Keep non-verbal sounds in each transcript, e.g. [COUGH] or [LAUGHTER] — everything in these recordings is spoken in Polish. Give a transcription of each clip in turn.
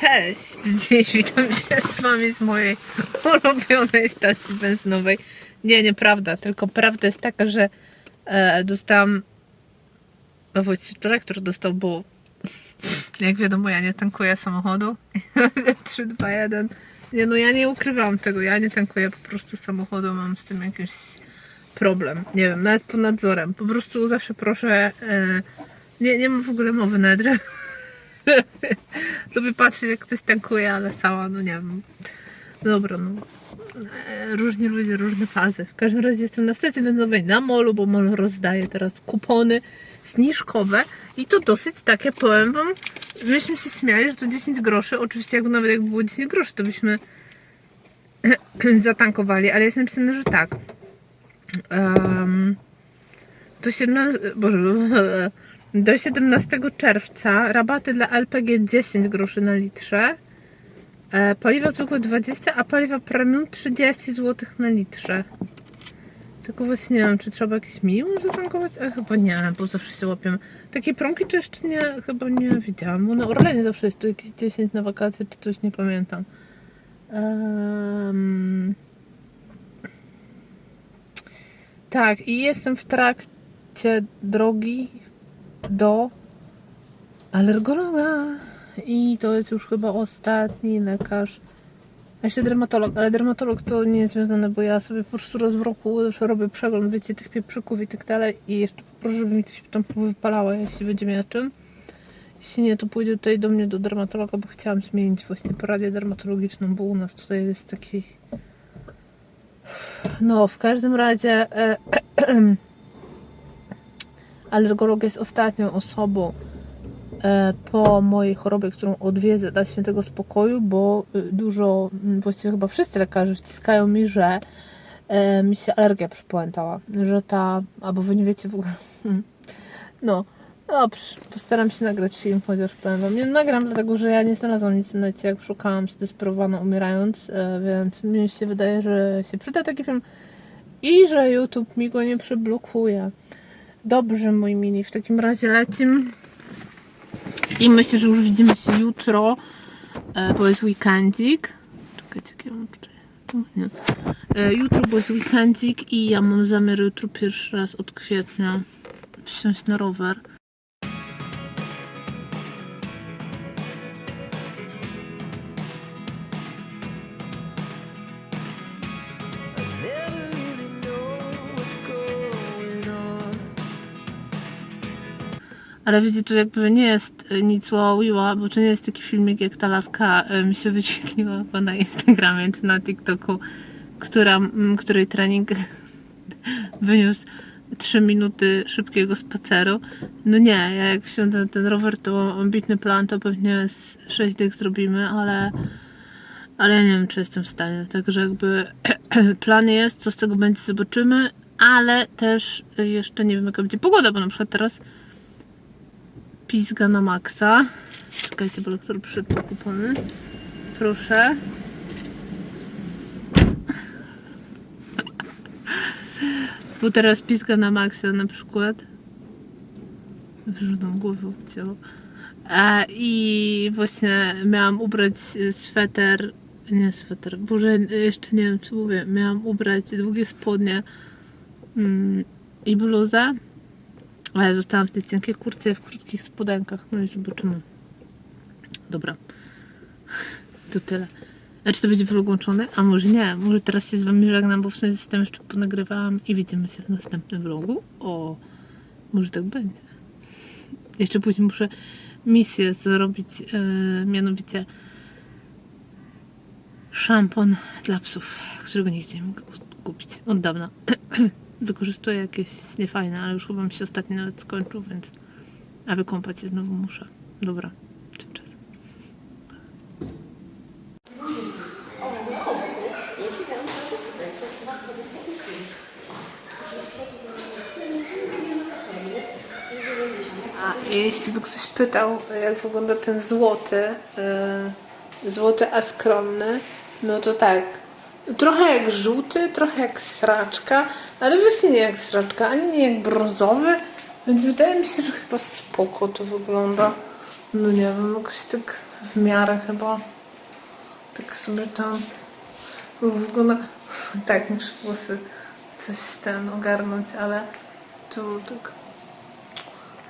Cześć! Dziś witam się z wami z mojej ulubionej stacji benzynowej. Nie, nieprawda, tylko prawda jest taka, że e, dostałam. A właściwie dyrektor dostał, bo [LAUGHS] jak wiadomo, ja nie tankuję samochodu. 3, 2, 1. Nie, no ja nie ukrywam tego, ja nie tankuję po prostu samochodu, mam z tym jakiś problem. Nie wiem, nawet pod nadzorem. Po prostu zawsze proszę. E, nie, nie mam w ogóle mowy nawet, [LAUGHS] Lubię patrzeć, jak ktoś tankuje, ale sama, no nie wiem. Dobra, no. E, Różni ludzie, różne fazy. W każdym razie jestem na stacji benzynowej na molu, bo mol rozdaje teraz kupony zniżkowe i to dosyć takie, powiem wam, myśmy się śmiali, że to 10 groszy. Oczywiście jakby nawet jakby było 10 groszy, to byśmy [CLEARS THROAT] zatankowali, ale jest napisane, że tak. Um, do 17, Boże, [LAUGHS] do 17 czerwca rabaty dla LPG 10 groszy na litrze, paliwa zwykłe 20, a paliwa premium 30 zł na litrze. Tylko właśnie nie wiem, czy trzeba jakieś minimum zatankować? A chyba nie, bo zawsze się łapiemy. Takie promki to jeszcze nie, chyba nie widziałam, bo na Orlenie zawsze jest tu jakieś 10 na wakacje, czy coś, nie pamiętam. Em, Tak, i jestem w trakcie drogi do alergologa. I to jest już chyba ostatni lekarz. A jeszcze dermatolog, ale dermatolog to nie jest związane, bo ja sobie po prostu raz w roku już robię przegląd, wiecie, tych pieprzyków i tak dalej. I jeszcze proszę, żeby mi się tam wypalało, jeśli będzie miała czym. Jeśli nie, to pójdę tutaj do mnie do dermatologa, bo chciałam zmienić właśnie poradę dermatologiczną, bo u nas tutaj jest taki no, w każdym razie e, [CLEARS THROAT] alergolog jest ostatnią osobą e, po mojej chorobie, którą odwiedzę dla świętego spokoju, bo y, dużo, właściwie chyba wszyscy lekarze wciskają mi, że e, mi się alergia przypłętała, że ta, albo wy nie wiecie w ogóle, no, Dobrze, postaram się nagrać film, chociaż powiem wam. Nie nagram, dlatego że ja nie znalazłam nic na necie, jak szukałam zdesperowana umierając, e, więc mi się wydaje, że się przyda taki film i że YouTube mi go nie przyblokuje. Dobrze, moi mini, w takim razie lecim i myślę, że już widzimy się jutro, e, bo jest weekendzik. Czekajcie, jak ja mam tutaj... Tu, nie. E, Jutro, bo jest weekendzik i ja mam zamiar jutro pierwszy raz od kwietnia wsiąść na rower. Ale widzicie, tu jakby nie jest y, nic ławiła, bo to nie jest taki filmik jak ta laska y, mi się [LAUGHS] wyświetliła na Instagramie czy na TikToku, która, m, której trening [LAUGHS] wyniósł 3 minuty szybkiego spaceru. No nie, ja jak wsiądę na ten rower, to ambitny plan to pewnie z 6 dych zrobimy, ale ale ja nie wiem, czy jestem w stanie. Także jakby [CLEARS THROAT] plan jest, co z tego będzie, zobaczymy, ale też jeszcze nie wiem, jaka będzie pogoda, bo na przykład teraz pizga na maksa. Czekajcie, bo lektor przyszedł po kupony. Proszę. [LAUGHS] Bo teraz pizga na maksa na przykład. Wyrzucam głowę w ciało. E, I właśnie miałam ubrać sweter. Nie sweter, boże, jeszcze nie wiem co mówię. Miałam ubrać długie spodnie mm, i bluzę. Ale zostałam w tej cienkiej kurce w krótkich spodenkach. No i zobaczymy. Dobra. To tyle. A czy to będzie vlog łączony? A może nie. Może teraz się z wami żegnam, bo w sumie system jeszcze ponagrywałam i widzimy się w następnym vlogu. O, może tak będzie. Jeszcze później muszę misję zrobić, e, mianowicie szampon dla psów, którego nie chciałem kupić od dawna. [CLEARS THROAT] Wykorzystuję jakieś niefajne, ale już chyba mi się ostatnio nawet skończył, więc a wykąpać się znowu muszę. Dobra, tymczasem. A jeśli by ktoś pytał, jak wygląda ten złoty, yy, złoty a skromny, no to tak. Trochę jak żółty, trochę jak sraczka, ale właśnie nie jak sraczka, ani nie jak brązowy, więc wydaje mi się, że chyba spoko to wygląda. No nie wiem, jakoś tak w miarę chyba. Tak sobie tam wygląda. Tak, muszę włosy coś ten ogarnąć, ale tu tak.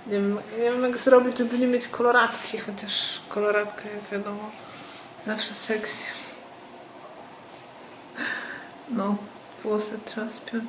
Nie wiem, nie wiem jak zrobić, żeby nie mieć koloratki, chociaż koloratka jak wiadomo zawsze seksy. No, włosy trzeba spiąć.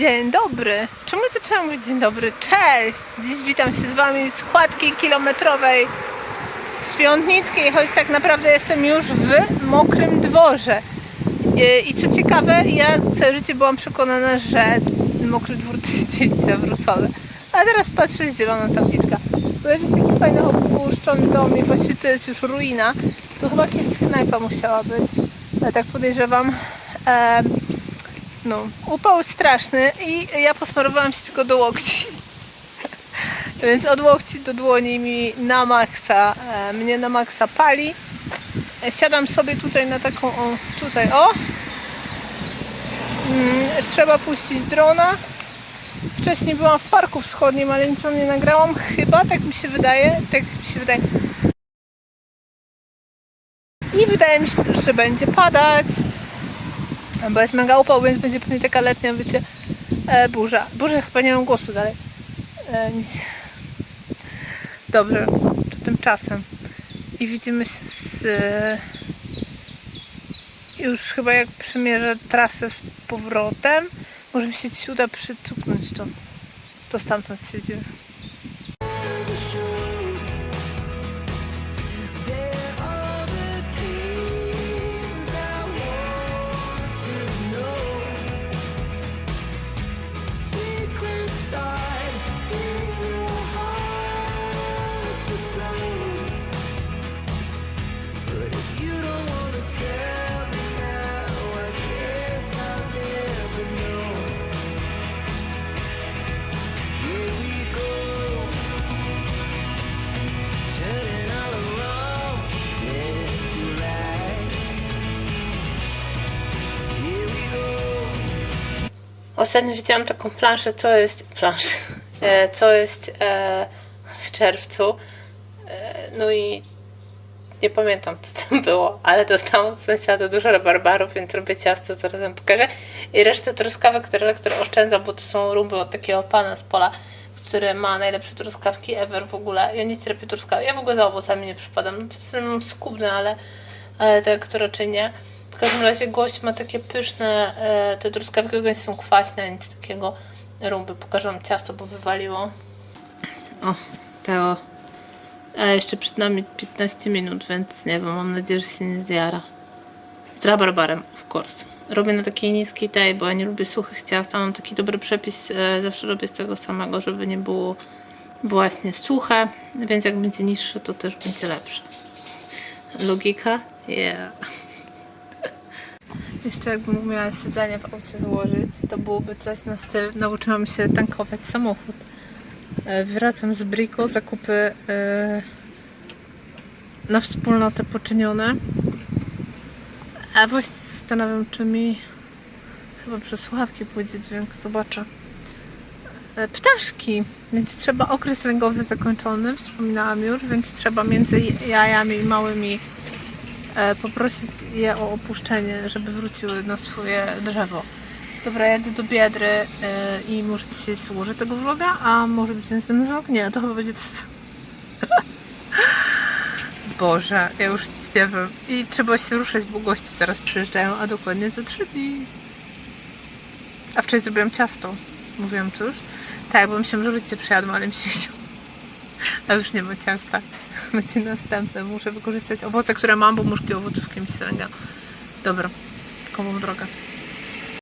Dzień dobry. Czemu zaczęłam mówić dzień dobry? Cześć! Dziś witam się z Wami z kładki kilometrowej świątnickiej, choć tak naprawdę jestem już w mokrym dworze. I- I co ciekawe, ja całe życie byłam przekonana, że mokry dwór to jest dzień zawrócony. A teraz patrzę, zielona tabliczka. Bo jest taki fajny opuszczony dom i właściwie to jest już ruina. Tu chyba kiedyś knajpa musiała być. Ale tak podejrzewam. Em, no, upał straszny i ja posmarowałam się tylko do łokci. [LAUGHS] Więc od łokci do dłoni mi na maksa, e, mnie na maksa pali. E, Siadam sobie tutaj na taką, o, tutaj, o. Mm, trzeba puścić drona. Wcześniej byłam w Parku Wschodnim, ale nic o nie nagrałam. Chyba, tak mi się wydaje. Tak mi się wydaje. I wydaje mi się, że będzie padać. Bo jest mega upał, więc będzie pewnie taka letnia, wiecie, e, burza. Burza chyba nie mam głosu dalej. E, nic. Dobrze, to tymczasem. I widzimy się z... E, już chyba jak przymierzę trasę z powrotem. Może mi się ci uda przycupnąć to. To stamtąd się dzieje. Ostatnio widziałam taką planszę, co jest planszę, [LAUGHS] e, co jest e, w czerwcu. E, no i nie pamiętam, co tam [LAUGHS] było, ale dostałam od sąsiada dużo rabarbarów, więc robię ciasto, zaraz wam pokażę. I resztę truskawek, które lektor oszczędza, bo to są rumby od takiego pana z pola, który ma najlepsze truskawki ever w ogóle. Ja nic robię truskawek, ja w ogóle za owocami nie przypadam. No to jestem skubny, ale, ale tak to raczej nie. W każdym razie gość ma takie pyszne, e, te truskawki ogólnie są kwaśne, nic takiego rumby. Pokażę wam ciasto, bo wywaliło. O, Teo. A jeszcze przed nami 15 minut, więc nie wiem, mam nadzieję, że się nie zjara. Z rabarbarem, of course. Robię na takiej niskiej tej, bo ja nie lubię suchych ciast, mam taki dobry przepis, e, zawsze robię z tego samego, żeby nie było właśnie suche, więc jak będzie niższe, to też będzie lepsze. Logika? Yeah. Jeszcze jakbym umiała siedzenie w aucie złożyć, to byłoby coś na styl nauczyłam się tankować samochód. E, Wracam z Brico, zakupy e, na wspólnotę poczynione. A właśnie zastanawiam, czy mi chyba przez słuchawki pójdzie dźwięk, zobaczę. E, Ptaszki, więc trzeba okres lęgowy zakończony, wspominałam już, więc trzeba między jajami i małymi poprosić je o opuszczenie, żeby wróciły na swoje drzewo. Dobra, jadę do Biedry e, i może dzisiaj złożę tego vloga, a może być następny vlog? Nie, to chyba będzie to. [LAUGHS] Boże, ja już nic nie wiem. I trzeba się ruszać, bo goście zaraz przyjeżdżają, a dokładnie za trzy dni. A wczoraj zrobiłam ciasto. Mówiłam to już? Tak, bo myślałam, że rodzice przyjadą, ale mi się chciało. A już nie ma ciasta. [LAUGHS] Będzie następne. Muszę wykorzystać owoce, które mam, bo muszki owocówki mi się Dobra, komu drogę.